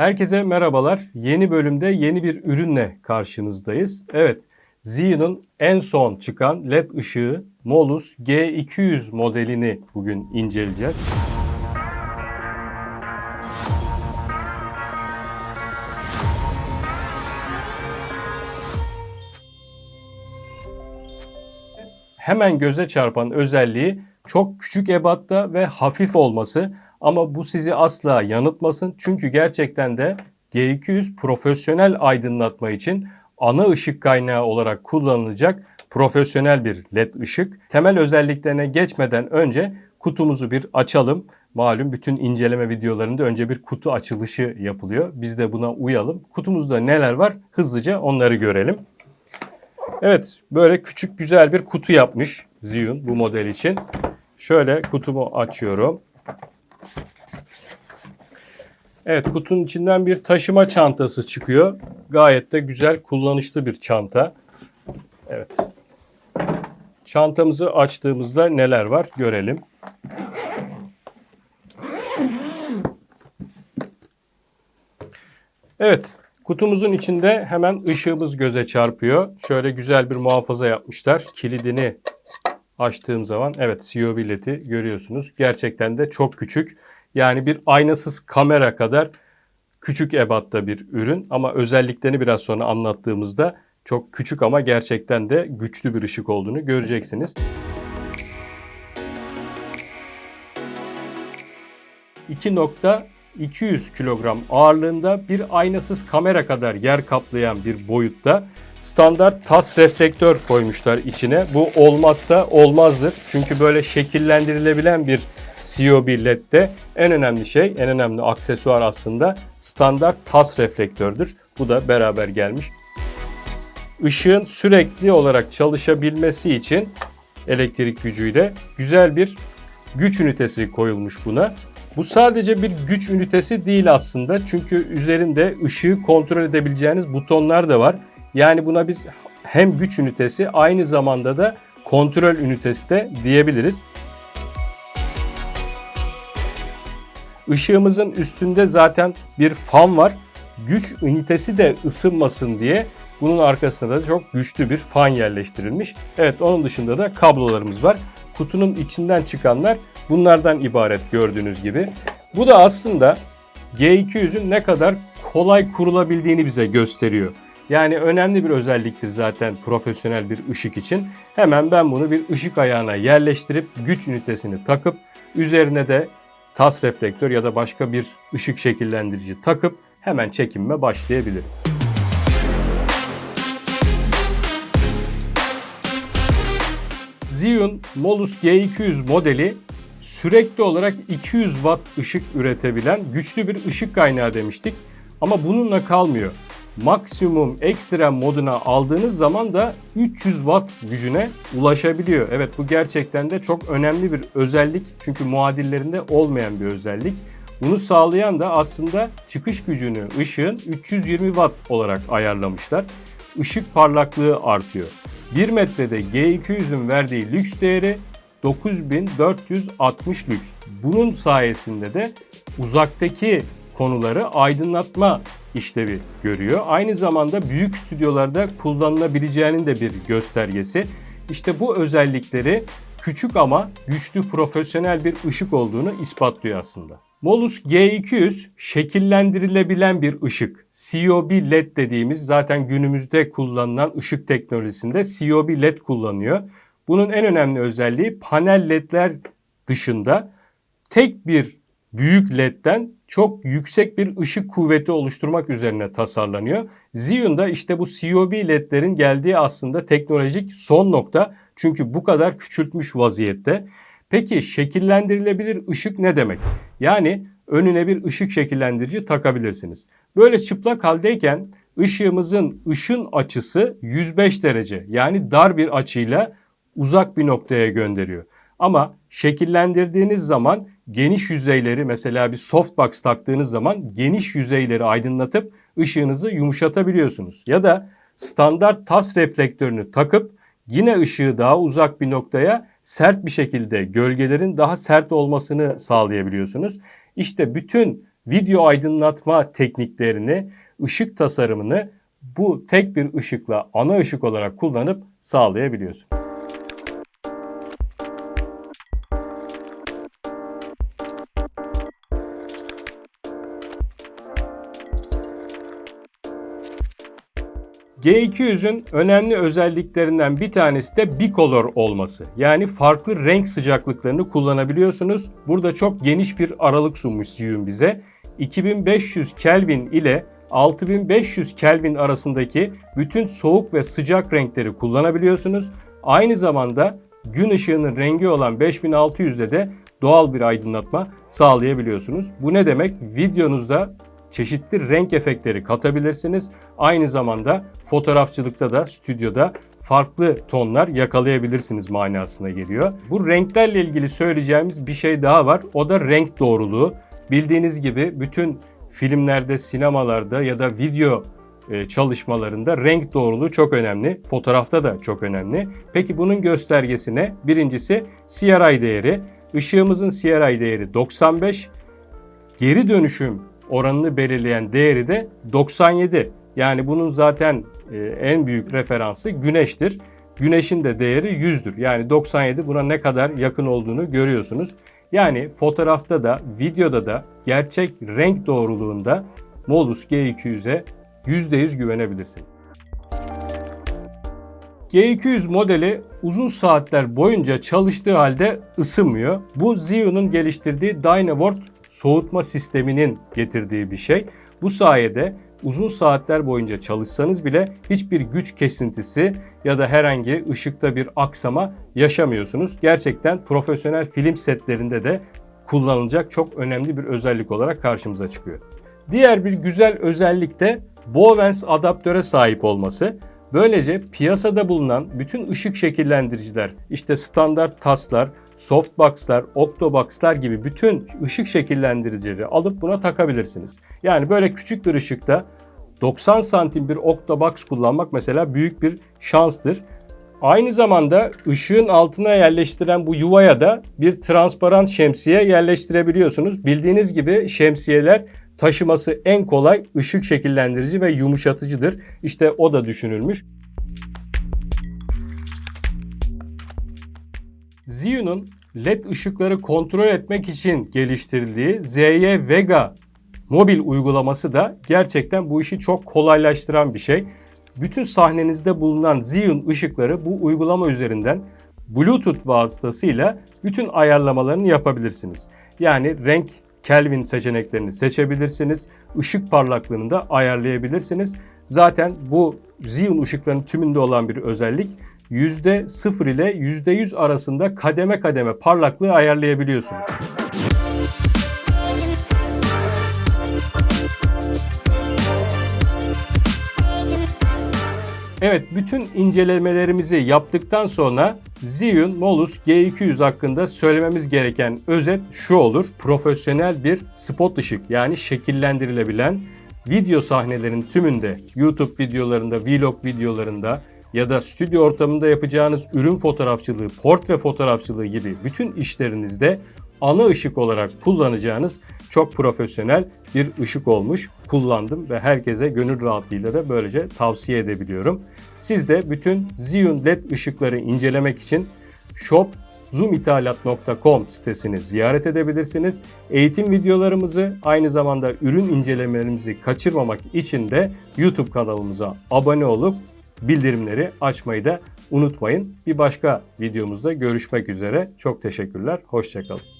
Herkese merhabalar. Yeni bölümde yeni bir ürünle karşınızdayız. Evet, Zion'un en son çıkan LED ışığı Molus G200 modelini bugün inceleyeceğiz. Hemen göze çarpan özelliği çok küçük ebatta ve hafif olması. Ama bu sizi asla yanıltmasın. Çünkü gerçekten de G200 profesyonel aydınlatma için ana ışık kaynağı olarak kullanılacak profesyonel bir led ışık. Temel özelliklerine geçmeden önce kutumuzu bir açalım. Malum bütün inceleme videolarında önce bir kutu açılışı yapılıyor. Biz de buna uyalım. Kutumuzda neler var hızlıca onları görelim. Evet böyle küçük güzel bir kutu yapmış Ziyun bu model için. Şöyle kutumu açıyorum. Evet kutunun içinden bir taşıma çantası çıkıyor. Gayet de güzel kullanışlı bir çanta. Evet. Çantamızı açtığımızda neler var görelim. Evet kutumuzun içinde hemen ışığımız göze çarpıyor. Şöyle güzel bir muhafaza yapmışlar. Kilidini açtığım zaman evet CEO bileti görüyorsunuz. Gerçekten de çok küçük. Yani bir aynasız kamera kadar küçük ebatta bir ürün ama özelliklerini biraz sonra anlattığımızda çok küçük ama gerçekten de güçlü bir ışık olduğunu göreceksiniz. nokta 200 kilogram ağırlığında bir aynasız kamera kadar yer kaplayan bir boyutta standart tas reflektör koymuşlar içine. Bu olmazsa olmazdır. Çünkü böyle şekillendirilebilen bir COB LED'de en önemli şey, en önemli aksesuar aslında standart tas reflektördür. Bu da beraber gelmiş. Işığın sürekli olarak çalışabilmesi için elektrik gücüyle güzel bir güç ünitesi koyulmuş buna. Bu sadece bir güç ünitesi değil aslında. Çünkü üzerinde ışığı kontrol edebileceğiniz butonlar da var. Yani buna biz hem güç ünitesi aynı zamanda da kontrol ünitesi de diyebiliriz. Işığımızın üstünde zaten bir fan var. Güç ünitesi de ısınmasın diye bunun arkasında da çok güçlü bir fan yerleştirilmiş. Evet onun dışında da kablolarımız var. Kutunun içinden çıkanlar bunlardan ibaret gördüğünüz gibi. Bu da aslında G200'ün ne kadar kolay kurulabildiğini bize gösteriyor. Yani önemli bir özelliktir zaten profesyonel bir ışık için. Hemen ben bunu bir ışık ayağına yerleştirip güç ünitesini takıp üzerine de tas reflektör ya da başka bir ışık şekillendirici takıp hemen çekinme başlayabilirim. Zhiyun Molus G200 modeli sürekli olarak 200 watt ışık üretebilen güçlü bir ışık kaynağı demiştik. Ama bununla kalmıyor. Maksimum ekstrem moduna aldığınız zaman da 300 watt gücüne ulaşabiliyor. Evet bu gerçekten de çok önemli bir özellik. Çünkü muadillerinde olmayan bir özellik. Bunu sağlayan da aslında çıkış gücünü ışığın 320 watt olarak ayarlamışlar. Işık parlaklığı artıyor. 1 metrede G200'ün verdiği lüks değeri 9460 lüks. Bunun sayesinde de uzaktaki konuları aydınlatma işlevi görüyor. Aynı zamanda büyük stüdyolarda kullanılabileceğinin de bir göstergesi. İşte bu özellikleri küçük ama güçlü profesyonel bir ışık olduğunu ispatlıyor aslında. Molus G200 şekillendirilebilen bir ışık. COB LED dediğimiz zaten günümüzde kullanılan ışık teknolojisinde COB LED kullanıyor. Bunun en önemli özelliği panel ledler dışında tek bir büyük ledden çok yüksek bir ışık kuvveti oluşturmak üzerine tasarlanıyor. Xeon'da işte bu COB ledlerin geldiği aslında teknolojik son nokta. Çünkü bu kadar küçültmüş vaziyette. Peki şekillendirilebilir ışık ne demek? Yani önüne bir ışık şekillendirici takabilirsiniz. Böyle çıplak haldeyken ışığımızın ışın açısı 105 derece yani dar bir açıyla uzak bir noktaya gönderiyor. Ama şekillendirdiğiniz zaman geniş yüzeyleri mesela bir softbox taktığınız zaman geniş yüzeyleri aydınlatıp ışığınızı yumuşatabiliyorsunuz. Ya da standart tas reflektörünü takıp yine ışığı daha uzak bir noktaya sert bir şekilde gölgelerin daha sert olmasını sağlayabiliyorsunuz. İşte bütün video aydınlatma tekniklerini, ışık tasarımını bu tek bir ışıkla ana ışık olarak kullanıp sağlayabiliyorsun. G200'ün önemli özelliklerinden bir tanesi de bicolor olması. Yani farklı renk sıcaklıklarını kullanabiliyorsunuz. Burada çok geniş bir aralık sunmuş Zhiyun bize. 2500 Kelvin ile 6500 Kelvin arasındaki bütün soğuk ve sıcak renkleri kullanabiliyorsunuz. Aynı zamanda gün ışığının rengi olan 5600'de de doğal bir aydınlatma sağlayabiliyorsunuz. Bu ne demek? Videonuzda çeşitli renk efektleri katabilirsiniz. Aynı zamanda fotoğrafçılıkta da stüdyoda farklı tonlar yakalayabilirsiniz manasına geliyor. Bu renklerle ilgili söyleyeceğimiz bir şey daha var. O da renk doğruluğu. Bildiğiniz gibi bütün filmlerde, sinemalarda ya da video e, çalışmalarında renk doğruluğu çok önemli. Fotoğrafta da çok önemli. Peki bunun göstergesi ne? Birincisi CRI değeri. Işığımızın CRI değeri 95. Geri dönüşüm oranını belirleyen değeri de 97. Yani bunun zaten e, en büyük referansı güneştir. Güneşin de değeri 100'dür. Yani 97 buna ne kadar yakın olduğunu görüyorsunuz. Yani fotoğrafta da videoda da gerçek renk doğruluğunda Molus G200'e %100 güvenebilirsiniz. G200 modeli uzun saatler boyunca çalıştığı halde ısınmıyor. Bu Zhiyun'un geliştirdiği Dynavort soğutma sisteminin getirdiği bir şey. Bu sayede uzun saatler boyunca çalışsanız bile hiçbir güç kesintisi ya da herhangi ışıkta bir aksama yaşamıyorsunuz. Gerçekten profesyonel film setlerinde de kullanılacak çok önemli bir özellik olarak karşımıza çıkıyor. Diğer bir güzel özellik de Bowens adaptöre sahip olması. Böylece piyasada bulunan bütün ışık şekillendiriciler, işte standart taslar, softbox'lar, octobox'lar gibi bütün ışık şekillendiricileri alıp buna takabilirsiniz. Yani böyle küçük bir ışıkta 90 santim bir octobox kullanmak mesela büyük bir şanstır. Aynı zamanda ışığın altına yerleştiren bu yuvaya da bir transparan şemsiye yerleştirebiliyorsunuz. Bildiğiniz gibi şemsiyeler taşıması en kolay ışık şekillendirici ve yumuşatıcıdır. İşte o da düşünülmüş. Zhiyun'un LED ışıkları kontrol etmek için geliştirdiği ZY Vega mobil uygulaması da gerçekten bu işi çok kolaylaştıran bir şey. Bütün sahnenizde bulunan Zhiyun ışıkları bu uygulama üzerinden Bluetooth vasıtasıyla bütün ayarlamalarını yapabilirsiniz. Yani renk Kelvin seçeneklerini seçebilirsiniz. Işık parlaklığını da ayarlayabilirsiniz. Zaten bu Xeon ışıklarının tümünde olan bir özellik. %0 ile %100 arasında kademe kademe parlaklığı ayarlayabiliyorsunuz. Evet, bütün incelemelerimizi yaptıktan sonra Zhiyun Molus G200 hakkında söylememiz gereken özet şu olur. Profesyonel bir spot ışık yani şekillendirilebilen video sahnelerinin tümünde YouTube videolarında, vlog videolarında ya da stüdyo ortamında yapacağınız ürün fotoğrafçılığı, portre fotoğrafçılığı gibi bütün işlerinizde ana ışık olarak kullanacağınız çok profesyonel bir ışık olmuş. Kullandım ve herkese gönül rahatlığıyla da böylece tavsiye edebiliyorum. Siz de bütün Zhiyun LED ışıkları incelemek için shop zoomithalat.com sitesini ziyaret edebilirsiniz. Eğitim videolarımızı aynı zamanda ürün incelemelerimizi kaçırmamak için de YouTube kanalımıza abone olup bildirimleri açmayı da unutmayın. Bir başka videomuzda görüşmek üzere. Çok teşekkürler. Hoşçakalın.